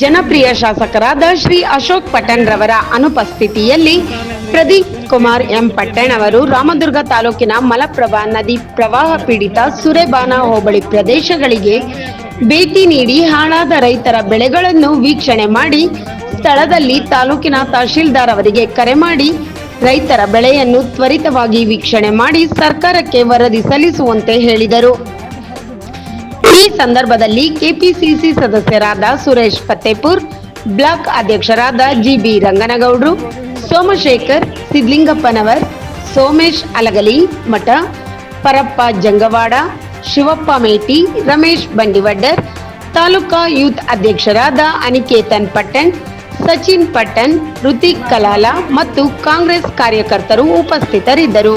ಜನಪ್ರಿಯ ಶಾಸಕರಾದ ಶ್ರೀ ಅಶೋಕ್ ಪಟ್ಟಣ್ ರವರ ಅನುಪಸ್ಥಿತಿಯಲ್ಲಿ ಪ್ರದೀಪ್ ಕುಮಾರ್ ಎಂ ಪಟ್ಟಣ್ ಅವರು ರಾಮದುರ್ಗ ತಾಲೂಕಿನ ಮಲಪ್ರಭಾ ನದಿ ಪ್ರವಾಹ ಪೀಡಿತ ಸುರೆಬಾನ ಹೋಬಳಿ ಪ್ರದೇಶಗಳಿಗೆ ಭೇಟಿ ನೀಡಿ ಹಾಳಾದ ರೈತರ ಬೆಳೆಗಳನ್ನು ವೀಕ್ಷಣೆ ಮಾಡಿ ಸ್ಥಳದಲ್ಲಿ ತಾಲೂಕಿನ ತಹಶೀಲ್ದಾರ್ ಅವರಿಗೆ ಕರೆ ಮಾಡಿ ರೈತರ ಬೆಳೆಯನ್ನು ತ್ವರಿತವಾಗಿ ವೀಕ್ಷಣೆ ಮಾಡಿ ಸರ್ಕಾರಕ್ಕೆ ವರದಿ ಸಲ್ಲಿಸುವಂತೆ ಹೇಳಿದರು. ಈ ಸಂದರ್ಭದಲ್ಲಿ ಕೆಪಿಸಿಸಿ ಸದಸ್ಯರಾದ ಸುರೇಶ್ ಫತ್ತೇಪುರ್ ಬ್ಲಾಕ್ ಅಧ್ಯಕ್ಷರಾದ ಜಿಬಿ ರಂಗನಗೌಡ್ರು, ಸೋಮಶೇಖರ್ ಸಿದ್ಲಿಂಗಪ್ಪನವರ್, ಸೋಮೇಶ್ ಅಲಗಲಿ ಮಠ, ಪರಪ್ಪ ಜಂಗವಾಡ, ಶಿವಪ್ಪ ಮೇಟಿ, ರಮೇಶ್ ಬಂಡಿವಡ್ಡರ್, ತಾಲೂಕಾ ಯೂತ್ ಅಧ್ಯಕ್ಷರಾದ ಅನಿಕೇತನ್ ಪಟ್ಟಣ್, ಸಚಿನ್ ಪಟ್ಟಣ್ ಋತಿಕ್ ಕಲಾಲ ಮತ್ತು ಕಾಂಗ್ರೆಸ್ ಕಾರ್ಯಕರ್ತರು ಉಪಸ್ಥಿತರಿದ್ದರು.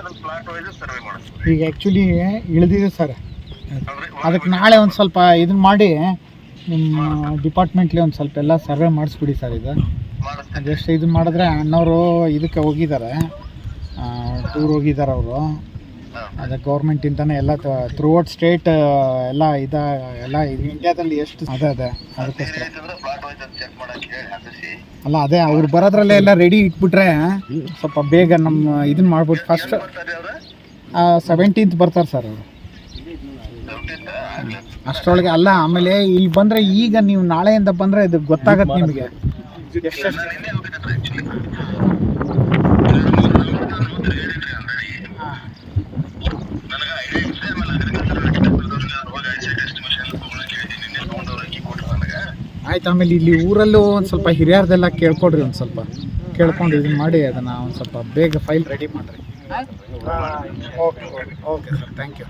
ಅದನ್ನ ಪ್ಲಾಟ್ ವೈಸ್ ಸರ್ವೆ ಮಾಡಿಸ್ತೀವಿ. ಈಗ ಆ್ಯಕ್ಚುಲಿ ಇಳಿದಿದೆ ಸರ್ ಅದಕ್ಕೆ ನಾಳೆ ಒಂದು ಸ್ವಲ್ಪ ಇದನ್ನ ಮಾಡಿ ನಿಮ್ಮ ಡಿಪಾರ್ಟ್ಮೆಂಟ್ಲಿ ಒಂದು ಸ್ವಲ್ಪ ಎಲ್ಲ ಸರ್ವೆ ಮಾಡಿಸ್ಬಿಡಿ ಸರ್ ಇದು ಜಸ್ಟ್ ಇದು ಮಾಡಿದ್ರೆ ಅಣ್ಣವರು ಇದಕ್ಕೆ ಹೋಗಿದ್ದಾರೆ. ಟೂರ್ ಹೋಗಿದ್ದಾರೆ ಅವರು. ಅದೇ ಗೌರ್ಮೆಂಟಿಂದನೇ ಎಲ್ಲ ಥ್ರೂ ಔಟ್ ಸ್ಟೇಟ್ ಎಲ್ಲ ಇದ ಎಲ್ಲ ಇದು ಇಂಡಿಯಾದಲ್ಲಿ ಎಷ್ಟು ಅದೇ ಅದೇ. ಅದಕ್ಕೋಸ್ಕರ. ಅಲ್ಲ ಅದೇ ಅವ್ರು ಬರೋದ್ರಲ್ಲೇ ಎಲ್ಲ ರೆಡಿ ಇಟ್ಬಿಟ್ರೆ ಸ್ವಲ್ಪ ಬೇಗ ನಮ್ಮ ಇದನ್ನ ಮಾಡ್ಬಿಟ್ಟು ಫಸ್ಟ್ ಸೆವೆಂಟೀನ್ತ್ ಬರ್ತಾರೆ ಸರ್ ಅವರು. ಅಷ್ಟರೊಳಗೆ ಅಲ್ಲ ಆಮೇಲೆ ಇಲ್ಲಿ ಬಂದರೆ ಈಗ ನೀವು ನಾಳೆಯಿಂದ ಬಂದರೆ ಇದು ಗೊತ್ತಾಗತ್ತೆ ನಿಮಗೆ. ಎಷ್ಟೆಷ್ಟು ಆಯ್ತು ಆಮೇಲೆ ಇಲ್ಲಿ ಊರಲ್ಲೂ ಒಂದು ಸ್ವಲ್ಪ ಹಿರಿಯರ್ದೆಲ್ಲ ಕೇಳ್ಕೊಡ್ರಿ ಒಂದು ಸ್ವಲ್ಪ. ಕೇಳ್ಕೊಂಡು ಇದನ್ನ ಮಾಡಿ ಅದನ್ನು ಒಂದು ಸ್ವಲ್ಪ ಬೇಗ ಫೈಲ್ ರೆಡಿ ಮಾಡಿರಿ. Okay okay sir thank you